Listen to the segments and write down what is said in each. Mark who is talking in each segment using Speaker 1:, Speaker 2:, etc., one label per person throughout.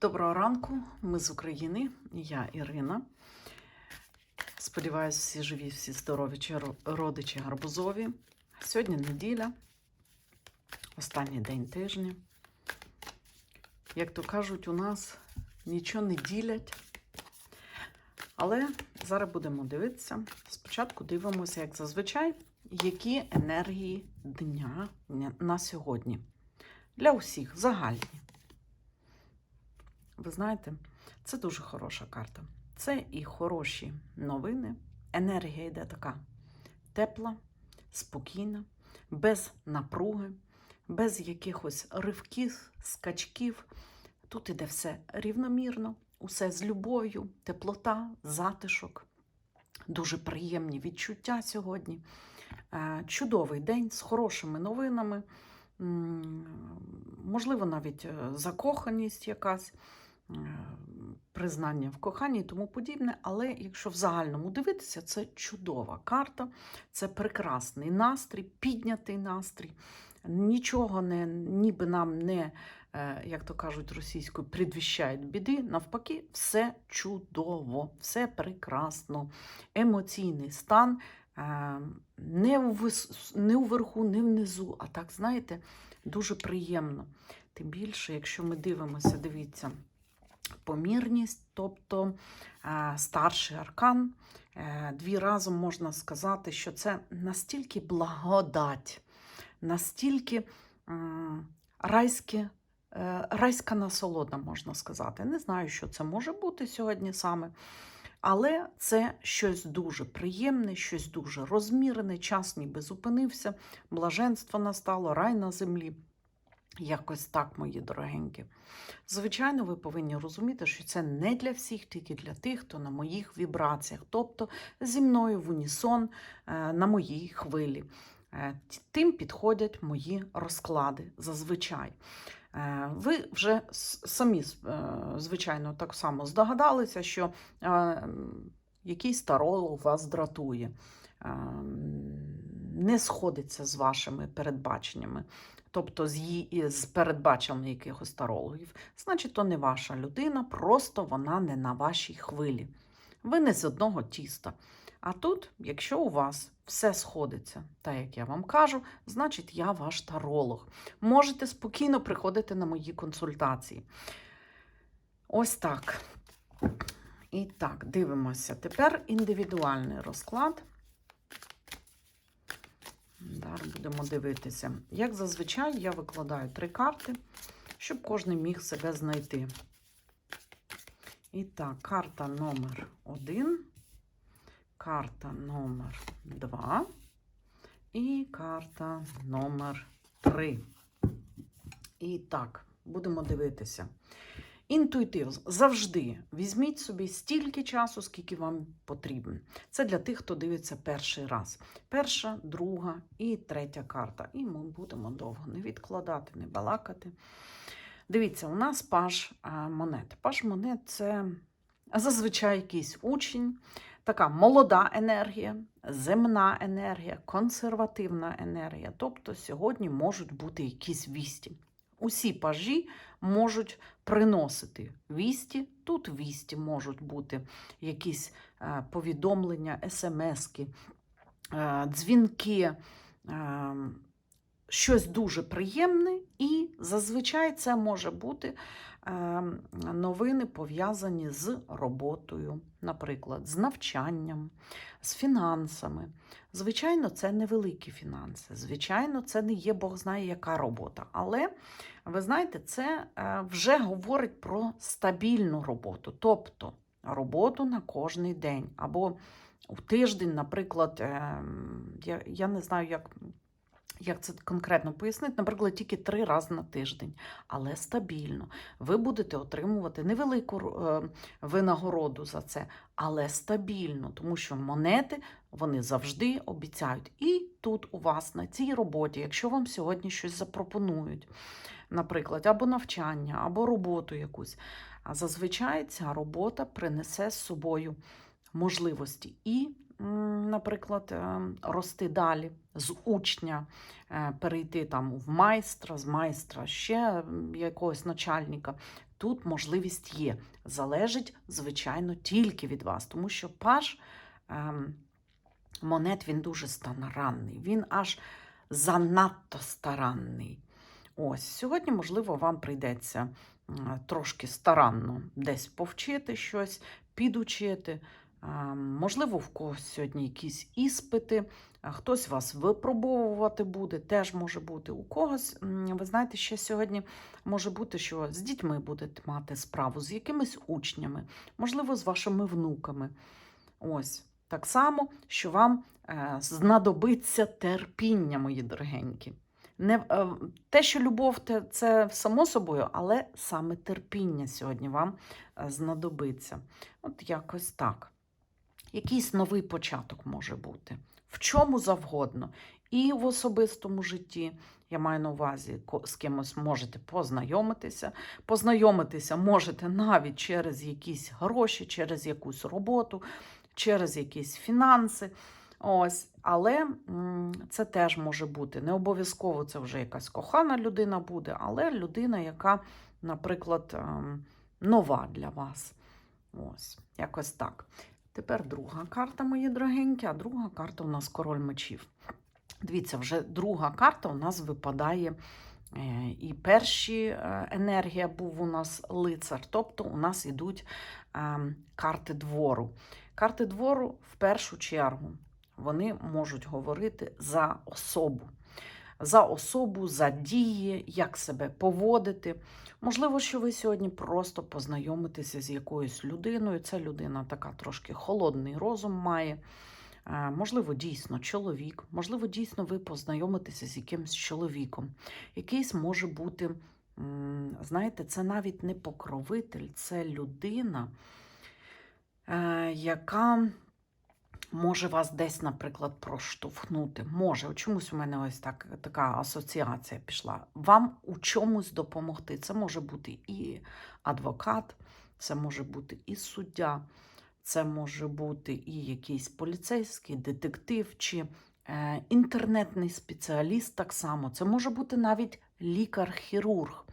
Speaker 1: Доброго ранку, ми з України, я Ірина. Сподіваюсь, всі живі, всі здорові, родичі гарбузові. Сьогодні неділя, останній день тижня. Як то кажуть, у нас нічого не ділять. Але зараз будемо дивитися. Спочатку дивимося, як зазвичай, які енергії дня на сьогодні. Для усіх загальні. Ви знаєте, це дуже хороша карта. Це і хороші новини. Енергія йде така тепла, спокійна, без напруги, без якихось ривків, скачків. Тут іде все рівномірно, усе з любов'ю, теплота, затишок. Дуже приємні відчуття сьогодні. Е, Чудовий день з хорошими новинами. Можливо, навіть е, закоханість якась признання в коханні і тому подібне. Але якщо в загальному дивитися, це чудова карта, це прекрасний настрій, піднятий настрій. Нічого не, ніби нам не, е, як то кажуть російською, предвіщають біди. Навпаки, все чудово, все прекрасно. Емоційний стан е, не, у вис- не уверху, не внизу, а так, знаєте, дуже приємно. Тим більше, якщо ми дивимося, дивіться, помірність, тобто е, старший аркан. Е, Дві разом можна сказати, що це настільки благодать, настільки райське, райська насолода, можна сказати. Не знаю, що це може бути сьогодні саме. Але це щось дуже приємне, щось дуже розмірене, час ніби зупинився, блаженство настало, рай на землі. Якось так, мої дорогенькі. Звичайно, ви повинні розуміти, що це не для всіх, тільки для тих, хто на моїх вібраціях, тобто зі мною в унісон е, на моїй хвилі. Е, Тим підходять мої розклади зазвичай. Е, Ви вже самі, звичайно, так само здогадалися, що якийсь таролог вас дратує, е, не сходиться з вашими передбаченнями тобто з, її, з передбаченнями якихось тарологів, значить, то не ваша людина, просто вона не на вашій хвилі. Ви не з одного тіста. А тут, якщо у вас все сходиться, так як я вам кажу, значить я ваш таролог. Можете спокійно приходити на мої консультації. Ось так. І так, дивимося. Тепер індивідуальний розклад. Далі будемо дивитися. Як зазвичай, я викладаю три карти, щоб кожен міг себе знайти. І так, карта номер один, карта номер два і карта номер три. І так, будемо дивитися. Інтуїтивно, завжди візьміть собі стільки часу, скільки вам потрібно. Це для тих, хто дивиться перший раз. Перша, друга і третя карта. І ми будемо довго не відкладати, не балакати. Дивіться, у нас паш а, монет. Паш монет це зазвичай якийсь учень, така молода енергія, земна енергія, консервативна енергія. Тобто сьогодні можуть бути якісь вісті. Усі пажі можуть приносити вісті. Тут вісті можуть бути якісь е, повідомлення, смски, е, дзвінки, е, щось дуже приємне, і зазвичай це може бути новини пов'язані з роботою, наприклад, з навчанням, з фінансами. Звичайно, це невеликі фінанси. Звичайно, це не є Бог знає яка робота. Але ви знаєте, це е, вже говорить про стабільну роботу, тобто роботу на кожний день. Або у тиждень, наприклад, е, я, я не знаю, як. Як це конкретно пояснити? Наприклад, тільки три рази на тиждень, але стабільно. Ви будете отримувати невелику е, винагороду за це, але стабільно, тому що монети вони завжди обіцяють. І тут у вас на цій роботі, якщо вам сьогодні щось запропонують, наприклад, або навчання, або роботу якусь, а зазвичай ця робота принесе з собою можливості і, наприклад, е, рости далі з учня, е, перейти там в майстра, з майстра ще якогось начальника. Тут можливість є. Залежить, звичайно, тільки від вас, тому що паж ем, монет він дуже старанний, він аж занадто старанний. Ось сьогодні, можливо, вам прийдеться трошки старанно десь повчити щось, підучити. Можливо, в когось сьогодні якісь іспити, хтось вас випробовувати буде, теж може бути. У когось, ви знаєте, ще сьогодні може бути, що з дітьми будете мати справу, з якимись учнями, можливо, з вашими внуками. Ось. Так само, що вам е, знадобиться терпіння, мої дорогенькі. Не, е, те, що любов, це само собою, але саме терпіння сьогодні вам е, знадобиться. От якось так. Якийсь новий початок може бути. В чому завгодно. І в особистому житті, я маю на увазі, з кимось можете познайомитися. Познайомитися можете навіть через якісь гроші, через якусь роботу, через якісь фінанси. Ось, але це теж може бути. Не обов'язково це вже якась кохана людина буде, але людина, яка, наприклад, ем, нова для вас. Ось, якось так. Тепер друга карта, мої дорогенькі, а друга карта у нас король мечів. Дивіться, вже друга карта у нас випадає. е, І перші е, енергія був у нас лицар, тобто у нас йдуть е, карти двору. Карти двору в першу чергу вони можуть говорити за особу. За особу, за дії, як себе поводити. Можливо, що ви сьогодні просто познайомитеся з якоюсь людиною. Ця людина така трошки холодний розум має. Е, Можливо, дійсно чоловік, можливо, дійсно ви познайомитеся з якимсь чоловіком. Якийсь може бути, знаєте, це навіть не покровитель, це людина, е, яка може вас десь, наприклад, проштовхнути. Може, чомусь у мене ось так, така асоціація пішла. Вам у чомусь допомогти. Це може бути і адвокат, це може бути і суддя, це може бути і якийсь поліцейський, детектив чи е, інтернетний спеціаліст так само. Це може бути навіть лікар-хірург.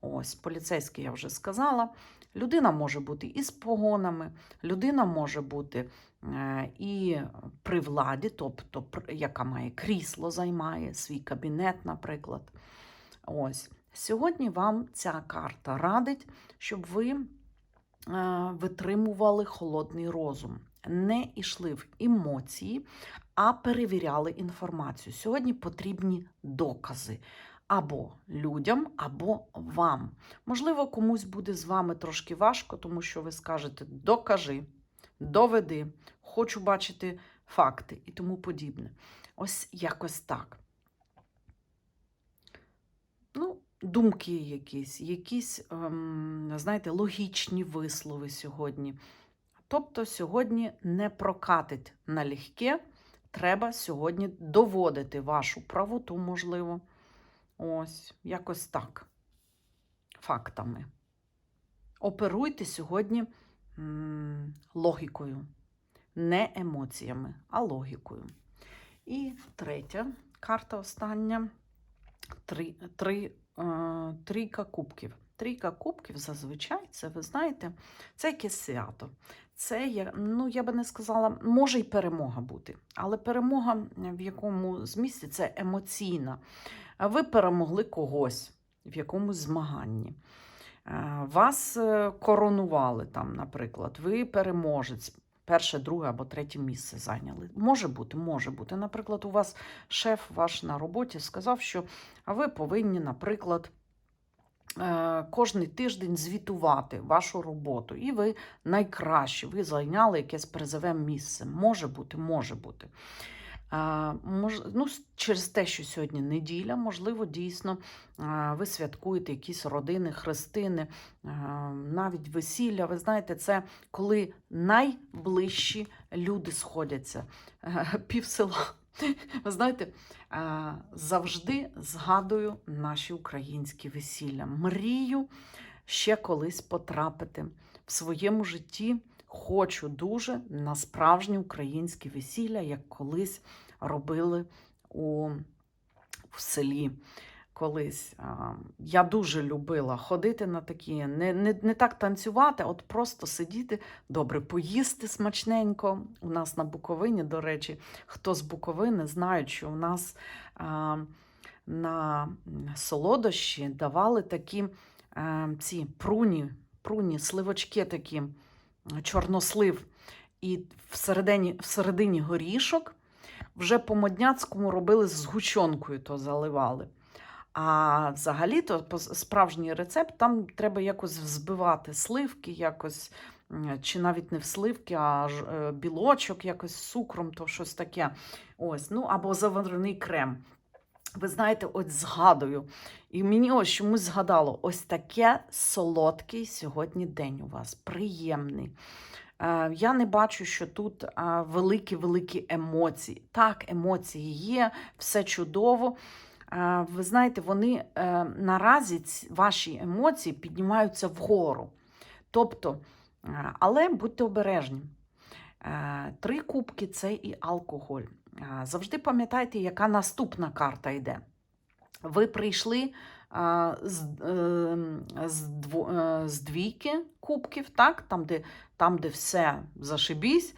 Speaker 1: Ось, поліцейський я вже сказала. Людина може бути і з погонами, людина може бути е, і при владі, тобто яка має крісло, займає свій кабінет, наприклад. Ось. Сьогодні вам ця карта радить, щоб ви е, витримували холодний розум, не йшли в емоції, а перевіряли інформацію. Сьогодні потрібні докази або людям, або вам. Можливо, комусь буде з вами трошки важко, тому що ви скажете докажи, доведи, хочу бачити факти і тому подібне. Ось якось так. Ну, думки якісь, якісь, ем, знаєте, логічні вислови сьогодні. Тобто сьогодні не прокатить налегке, треба сьогодні доводити вашу правоту, можливо. Ось, якось так. Фактами. Оперуйте сьогодні м, логікою. Не емоціями, а логікою. І третя карта остання. Три, три, е, трійка кубків. Трійка кубків зазвичай, це ви знаєте, це якесь свято. Це ну я би не сказала, може й перемога бути, але перемога в якому змісті це емоційна. Ви перемогли когось в якомусь змаганні. Е, Вас е, коронували там, наприклад, ви переможець, перше, друге або третє місце зайняли. Може бути, може бути. Наприклад, у вас шеф ваш на роботі сказав, що ви повинні, наприклад, е, кожний тиждень звітувати вашу роботу. І ви найкраще, ви зайняли якесь призове місце. Може бути, може бути. Ну, через те, що сьогодні неділя, можливо, дійсно ви святкуєте якісь родини, хрестини, навіть весілля. Ви знаєте, це коли найближчі люди сходяться. Е, Пів села. Ви знаєте, завжди згадую наші українські весілля. Мрію ще колись потрапити в своєму житті. Хочу дуже на справжнє українське весілля, як колись робили у в селі, колись. Я дуже любила ходити на такі, не, не, не так танцювати, от просто сидіти, добре поїсти смачненько. У нас на Буковині, до речі, хто з Буковини знають, що у нас а, на солодощі давали такі а, ці пруні, пруні, сливочки такі, чорнослив. І всередині, всередині горішок вже по модняцькому робили з гущонкою, то заливали. А взагалі-то справжній рецепт там треба якось взбивати сливки, якось, чи навіть не в сливки, а е, білочок, якось з цукром, то щось таке. Ось, ну або заварений крем. Ви знаєте, от згадую. І мені ось чомусь згадало: ось таке солодкий сьогодні день у вас, приємний. Е, Я не бачу, що тут великі-великі емоції. Так, емоції є, все чудово. Е, Ви знаєте, вони е, наразі ваші емоції піднімаються вгору. Тобто, е, але будьте обережні. Е, Три кубки це і алкоголь. Завжди пам'ятайте, яка наступна карта йде. Ви прийшли з, е, з, е, з двійки кубків, так? там, де, там, де все зашибісь.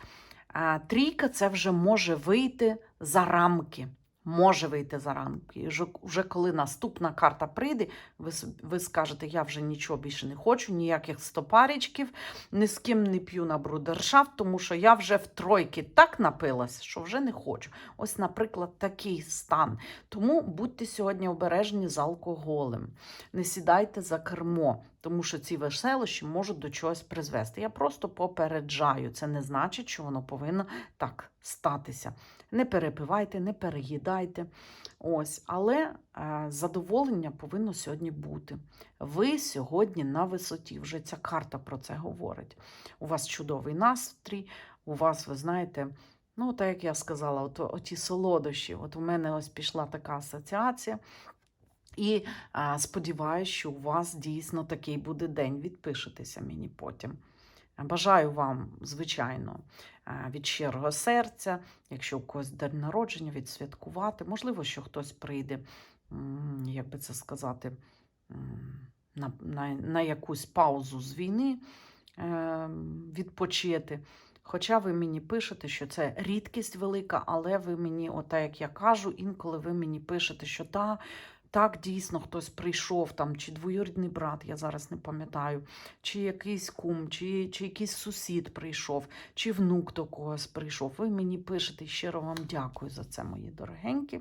Speaker 1: А, трійка це вже може вийти за рамки. Може вийти за рамки. Вже, коли наступна карта прийде, ви, ви скажете, я вже нічого більше не хочу, ніяких стопарічків, ні з ким не п'ю на брудершафт, тому що я вже в тройки так напилась, що вже не хочу. Ось, наприклад, такий стан. Тому будьте сьогодні обережні з алкоголем. Не сідайте за кермо, тому що ці веселощі можуть до чогось призвести. Я просто попереджаю. Це не значить, що воно повинно так статися. Не перепивайте, не переїдайте. Ось, але е, задоволення повинно сьогодні бути. Ви сьогодні на висоті. Вже ця карта про це говорить. У вас чудовий настрій, у вас, ви знаєте, Ну, так як я сказала, от, оті солодощі. От у мене ось пішла така асоціація. І а, сподіваюся, що у вас дійсно такий буде день. Відпишетеся мені потім. Бажаю вам, звичайно, від щирого серця, якщо у когось день народження, відсвяткувати. Можливо, що хтось прийде, як би це сказати, на, на, на якусь паузу з війни е, відпочити. Хоча ви мені пишете, що це рідкість велика, але ви мені, ота як я кажу, інколи ви мені пишете, що та, так дійсно хтось прийшов, там, чи двоюрідний брат, я зараз не пам'ятаю, чи якийсь кум, чи, чи якийсь сусід прийшов, чи внук до когось прийшов. Ви мені пишете щиро вам дякую за це, мої дорогенькі.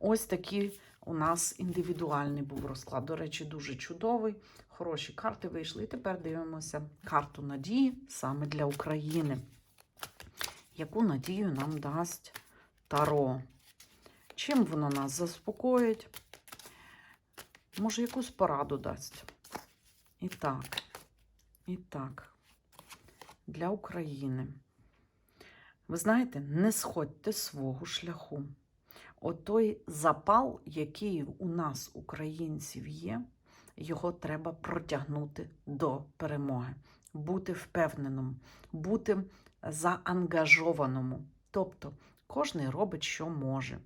Speaker 1: Ось такий у нас індивідуальний був розклад. До речі, дуже чудовий. Хороші карти вийшли. І тепер дивимося карту надії саме для України. Яку надію нам дасть Таро? Чим воно нас заспокоїть? Може, якусь пораду дасть? І так, і так, для України. Ви знаєте, не сходьте свого шляху. Отой запал, який у нас, українців, є, його треба протягнути до перемоги, бути впевненим, бути заангажованому. Тобто кожен робить, що може.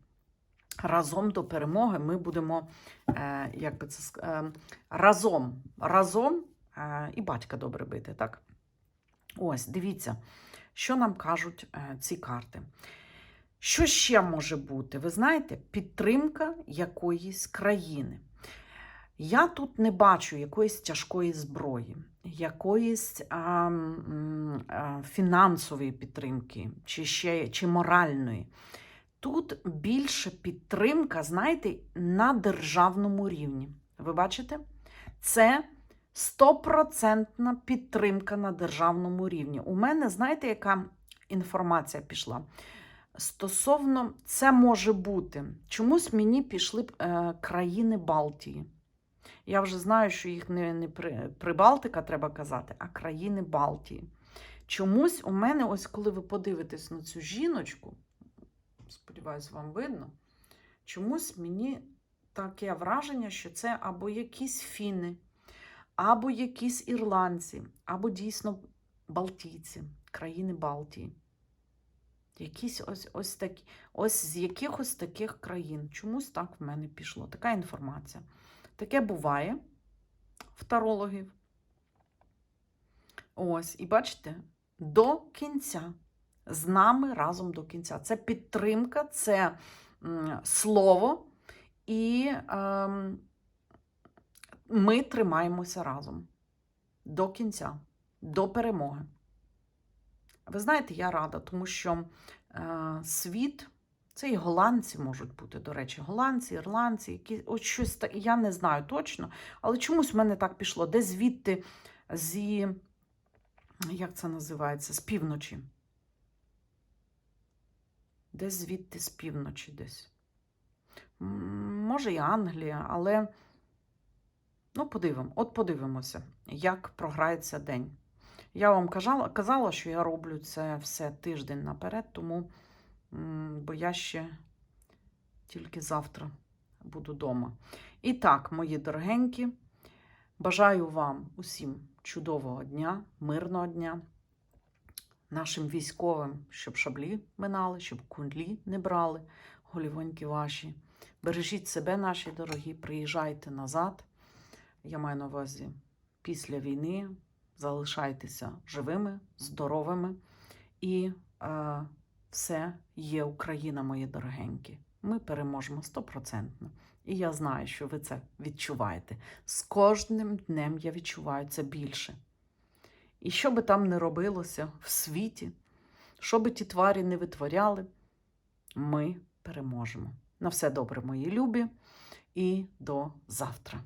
Speaker 1: Разом до перемоги ми будемо, е, як би це е, разом, разом е, і батька добре бити, так? Ось, дивіться, що нам кажуть ці карти. Що ще може бути? Ви знаєте, підтримка якоїсь країни. Я тут не бачу якоїсь тяжкої зброї, якоїсь а, а, фінансової підтримки, чи ще чи моральної. Тут більше підтримка, знаєте, на державному рівні. Ви бачите? Це стопроцентна підтримка на державному рівні. У мене, знаєте, яка інформація пішла? Стосовно це може бути. Чомусь мені пішли е, країни Балтії. Я вже знаю, що їх не, не при, Прибалтика треба казати, а країни Балтії. Чомусь у мене, ось коли ви подивитесь на цю жіночку, сподіваюсь, вам видно, чомусь мені таке враження, що це або якісь фіни, або якісь ірландці, або дійсно Балтійці, країни Балтії. Якісь ось, ось такі, ось з якихось таких країн. Чомусь так в мене пішло. Така інформація. Таке буває в тарологів. Ось, і бачите, до кінця. З нами разом до кінця. Це підтримка, це слово, і ем, ми тримаємося разом до кінця, до перемоги. Ви знаєте, я рада, тому що е, світ, це і голландці можуть бути, до речі, голландці, ірландці, які от щось я не знаю точно, але чомусь в мене так пішло. Де звідти зі, як це називається, з півночі. Десь звідти з півночі десь. Може, і Англія, але ну, подивимо, от подивимося, як програється день. Я вам казала, казала, що я роблю це все тиждень наперед, тому бо я ще тільки завтра буду вдома. І так, мої дорогенькі, бажаю вам усім чудового дня, мирного дня, нашим військовим, щоб шаблі минали, щоб кунлі не брали, голівоньки ваші. Бережіть себе, наші дорогі, приїжджайте назад. Я маю на увазі після війни. Залишайтеся живими, здоровими. І е, все є Україна, мої дорогенькі. Ми переможемо стопроцентно. І я знаю, що ви це відчуваєте. З кожним днем я відчуваю це більше. І що би там не робилося в світі, що би ті тварі не витворяли, ми переможемо. На все добре, мої любі, і до завтра.